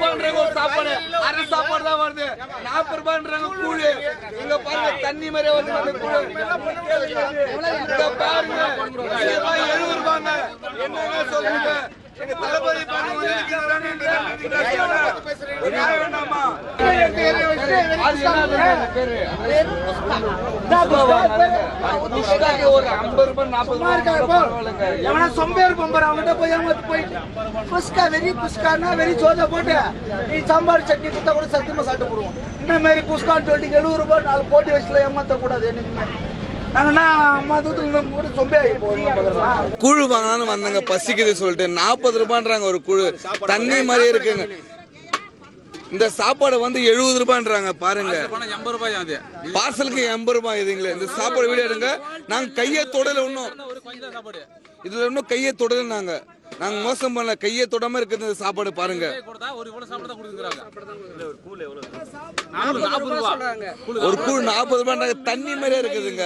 ரூபான்றாங்க ஒரு சாப்பாடு. அரை சாப்பாடு தான் வருது. நாற்பது ரூபான்றாங்க கூழு. இங்க பாருங்க தண்ணி மாதிரியே வருது அந்த கூழு. இங்க பாருங்க எழுபது ரூபாங்க என்னங்க சொல்றீங்க? எங்க தளபதி பாருங்க எவனா சொம்பேர் பொம்பர் அவன்கிட்ட போய் ஏமாத்து புஸ்கா வெறி புஸ்கான்னா வெறி சோதா போட்டு நீ சாம்பார் சட்னி கொடுத்தா கூட சத்தியமா சாப்பிட்டு போடுவோம். இந்த மாதிரி புஸ்கான்னு சொல்லிட்டு எழுபது ரூபாய் நாலு போட்டி வயசுல ஏமாத்த கூடாது என்னைக்குமே கூழ் வாங்கலாம்னு வந்தாங்க பசிக்குது சொல்லிட்டு நாற்பது ரூபான்றாங்க ஒரு கூழ். தண்ணி மாதிரி இருக்குங்க. இந்த சாப்பாடு வந்து எழுபது ரூபான்றாங்க பாருங்க. பணம் எண்பது ரூபாய் அது? பார்சலுக்கு எண்பது ரூபாய் இதுங்களே இந்த சாப்பாடு வீடியோ எடுங்க. நாங்க கையை தொடல இன்னும் இதுல இன்னும் கையை தொடல நாங்க. நாங்க மோசம் பண்ணல. கையை தொடாம இருக்குது இந்த சாப்பாடு பாருங்க. ஒரு கூழ் நாற்பது ரூபான்றாங்க தண்ணி மாதிரியே இருக்குதுங்க.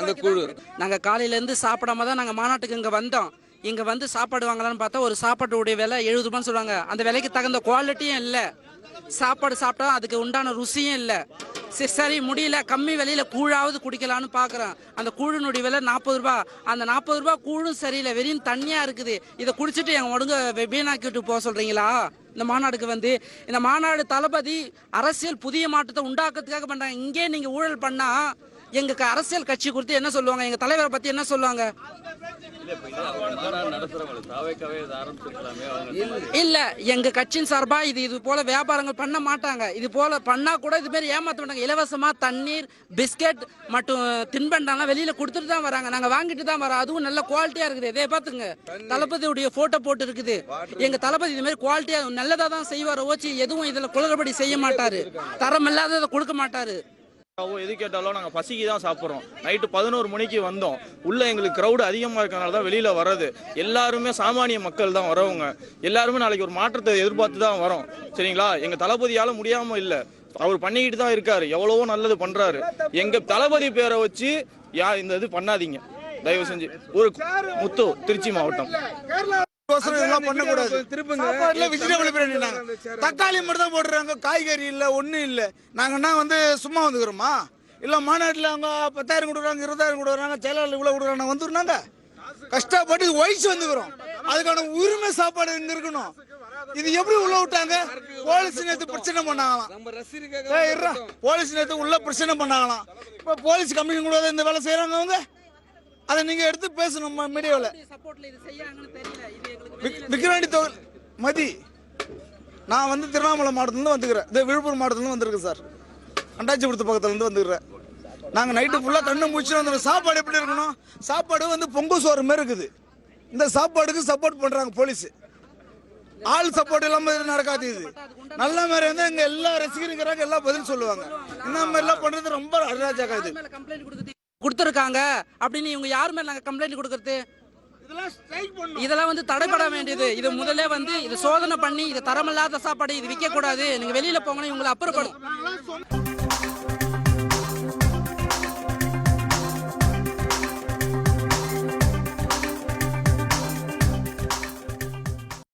அந்த கூழ். நாங்க காலையில இருந்து சாப்பிடாம தான் நாங்க மாநாட்டுக்கு இங்க வந்தோம். இங்கே வந்து சாப்பாடு வாங்கலாம்னு பார்த்தா ஒரு சாப்பாட்டுடைய விலை எழுபது ரூபான்னு சொல்லுவாங்க. அந்த விலைக்கு தகுந்த குவாலிட்டியும் இல்லை. சாப்பாடு சாப்பிட்டா அதுக்கு உண்டான ருசியும் இல்லை. சரி, சரி முடியல. கம்மி விலையில கூழாவது குடிக்கலாம்னு பாக்குறேன் அந்த கூழினுடைய விலை நாற்பது ரூபா. அந்த நாற்பது ரூபா கூழும் சரியில்லை. வெறும் தண்ணியாக இருக்குது. இதை குடிச்சிட்டு எங்கள் உடங்க வீணாக்கிட்டு போக சொல்கிறீங்களா இந்த மாநாடுக்கு வந்து இந்த மாநாடு தளபதி அரசியல் புதிய மாற்றத்தை உண்டாக்குறதுக்காக பண்ணுறாங்க இங்கே நீங்கள் ஊழல் பண்ணால் எங்க அரசியல் கட்சி குறித்து என்ன சொல்லுவாங்க? எங்க தலைவரை பத்தி என்ன சொல்லுவாங்க? இல்ல எங்க கட்சியின் சார்பா இது இது போல வியாபாரங்கள் பண்ண மாட்டாங்க. இது போல பண்ணா கூட இது மாதிரி ஏமாத்த மாட்டாங்க. இலவசமா தண்ணீர் பிஸ்கெட் மற்றும் தின்பண்டம்லாம் வெளியில கொடுத்துட்டு தான் வராங்க. நாங்க வாங்கிட்டு தான் வரோம். அதுவும் நல்ல குவாலிட்டியா இருக்குது. இதே பாத்துங்க தளபதியுடைய போட்டோ போட்டு இருக்குது எங்க தளபதி இது மாதிரி குவாலிட்டியா நல்லதா தான் செய்வார் ஓச்சி எதுவும் இதுல குளறுபடி செய்ய மாட்டாரு. தரம் இல்லாததை கொடுக்க மாட்டாரு. எது கேட்டாலும் நாங்கள் பசிக்கு தான் சாப்பிட்றோம். நைட்டு பதினோரு மணிக்கு வந்தோம். உள்ள எங்களுக்கு க்ரௌடு அதிகமாக இருக்கனால தான் வெளியில் வர்றது. எல்லாருமே சாமானிய மக்கள் தான் வரவங்க. எல்லாருமே நாளைக்கு ஒரு மாற்றத்தை எதிர்பார்த்து தான் வரோம். சரிங்களா? எங்கள் தளபதியால் முடியாமல் இல்லை. அவர் பண்ணிக்கிட்டு தான் இருக்காரு. எவ்வளவோ நல்லது பண்ணுறாரு எங்கள் தளபதி பேரை வச்சு யா இந்த இது பண்ணாதீங்க. தயவு செஞ்சு. ஒரு முத்து திருச்சி மாவட்டம். தக்காளி மட்டும் தான் போடுறாங்க காய்கறி இல்ல ஒண்ணும் இல்ல. நாங்கன்னா வந்து சும்மா வந்துக்கிறோமா? இல்ல மாநாட்டில் அவங்க பத்தாயிரம் கொடுக்குறாங்க இருபதாயிரம் கொடுக்குறாங்க செயலாளர் இவ்வளவு கொடுக்குறாங்க வந்துருந்தாங்க கஷ்டப்பட்டு வயசு வந்துக்கிறோம். அதுக்கான உரிமை சாப்பாடு இங்க இருக்கணும். இது எப்படி உள்ள விட்டாங்க? போலீஸ் நேத்து பிரச்சனை பண்ணாங்களாம். போலீஸ் நேத்து உள்ள பிரச்சனை பண்ணாங்களாம். இப்ப போலீஸ் கமிஷன் கூட இந்த வேலை செய்யறாங்க அவங்க? அதை நீங்க எடுத்து பேசணும் மீடியாவில் சப்போர்ட்ல இது செய்யறாங்கன்னு தெரியல. இது எங்களுக்கு விக்- விக்கிரவாண்டி தொகுதி மதி நான் வந்து திருவண்ணாமலை மாவட்டத்துலேருந்து வந்துக்கிறேன். இது விழுப்புரம் மாவட்டத்துலேருந்து வந்திருக்கேன் சார். அண்டாச்சிபுரத்து பக்கத்துலேருந்து வந்துக்கிறேன். நாங்கள் நைட்டு ஃபுல்லாக கண்ணு முடிச்சுட்டு வந்துடுறோம் சாப்பாடு எப்படி இருக்கணும்? சாப்பாடு வந்து பொங்கல் சோறு மாதிரி இருக்குது. இந்த சாப்பாடுக்கு சப்போர்ட் பண்ணுறாங்க போலீஸ் ஆள் சப்போர்ட் இல்லாமல் இது நடக்காது இது. நல்ல மாதிரி வந்து எங்கள் எல்லா ரசிகருங்கிறாங்க எல்லாம் பதில் சொல்லுவாங்க. இந்த மாதிரிலாம் பண்ணுறது ரொம்ப அராஜகம் இது. கொடுத்துருக்காங்க அப்படின்னு இவங்க யார் மேல நாங்க கம்ப்ளைண்ட் கொடுக்கறது? இதெல்லாம் வந்து தடைப்பட வேண்டியது. இது முதல்ல வந்து இது சோதனை பண்ணி இது தரமில்லாத சாப்பாடு இது விற்க கூடாது நீங்க வெளியில போங்கன்னா இவங்களை அப்புறப்படும்